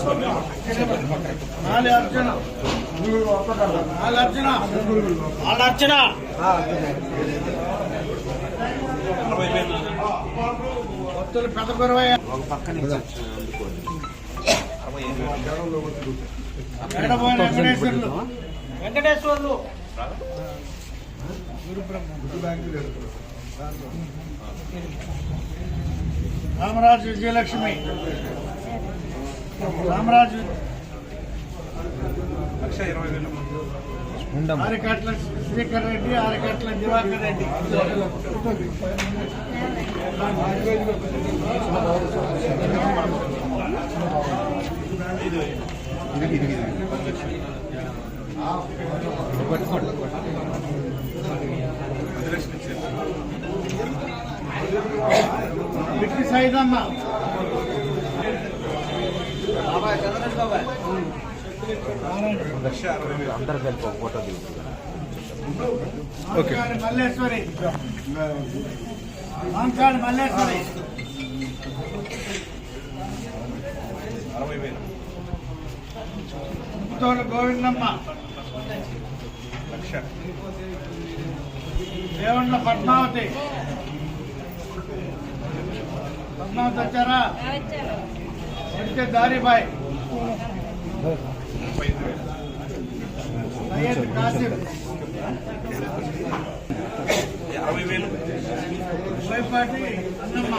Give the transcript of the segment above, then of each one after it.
నాలుగు పెద్ద వెంకటేశ్వర్లు వెంకటేశ్వర్లు రామరాజు విజయలక్ష్మి. రామరాజు ఆరికట్ల శ్రీకర్ రెడ్డి ఆరికట్ల దివాకర్ రెడ్డి బిట్టి సైదమ్మ అందరు కలిపి ఒక ఫోటో దిగుతుంది మాంకాడి మల్లేశ్వరి. మల్లేశ్వరి తోడు గోవిందమ్మ. దేవండ్ల పద్మావతి. పద్మావతి వచ్చారా? వచ్చే దారిబాయ్ సయ్యద్ కాసిం బోయపాటి అన్నమ్మ.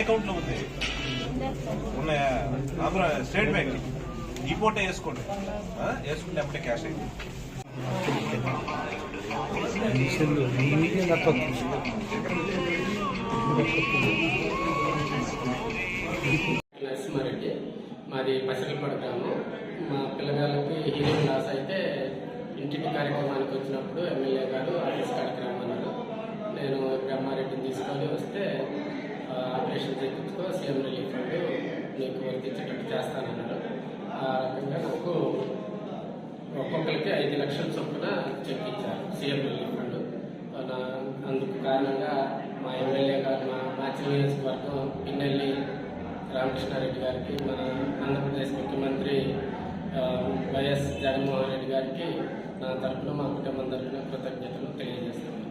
అకౌంట్లో ఉంది ఉన్నాయా స్టేట్ బ్యాంక్ ఈ పూట వేసుకోండి? వేసుకుంటే అప్పుడే క్యాష్ అయింది. నరసింహారెడ్డి. మాది పసిరిపడ గ్రామం. మా పిల్లగాళ్ళకి హీరోయిన్ లాస్ అయితే ఇంటింటి కార్యక్రమానికి వచ్చినప్పుడు ఎమ్మెల్యే గారు ఆఫీస్ కాడికి రమ్మన్నారు నేను బ్రహ్మారెడ్డిని తీసుకొని వస్తే ఆపరేషన్ చేయించుకో సీఎం రిలీఫ్ ఫండ్ నీకు వర్తించేటట్టు చేస్తానన్నారు. ఆ రకంగా నాకు ఒక్కొక్కరికి ఐదు లక్షల చొప్పున చెక్ ఇచ్చారు సీఎం రిలీఫ్ ఫండ్. అందుకు కారణంగా మా ఎమ్మెల్యే గారు మా మాచి పిన్నెల్లి రామకృష్ణారెడ్డి గారికి మన ఆంధ్రప్రదేశ్ ముఖ్యమంత్రి వైఎస్ జగన్మోహన్ రెడ్డి గారికి నా తరఫున మా కుటుంబం తరఫున కృతజ్ఞతలు తెలియజేస్తున్నాను.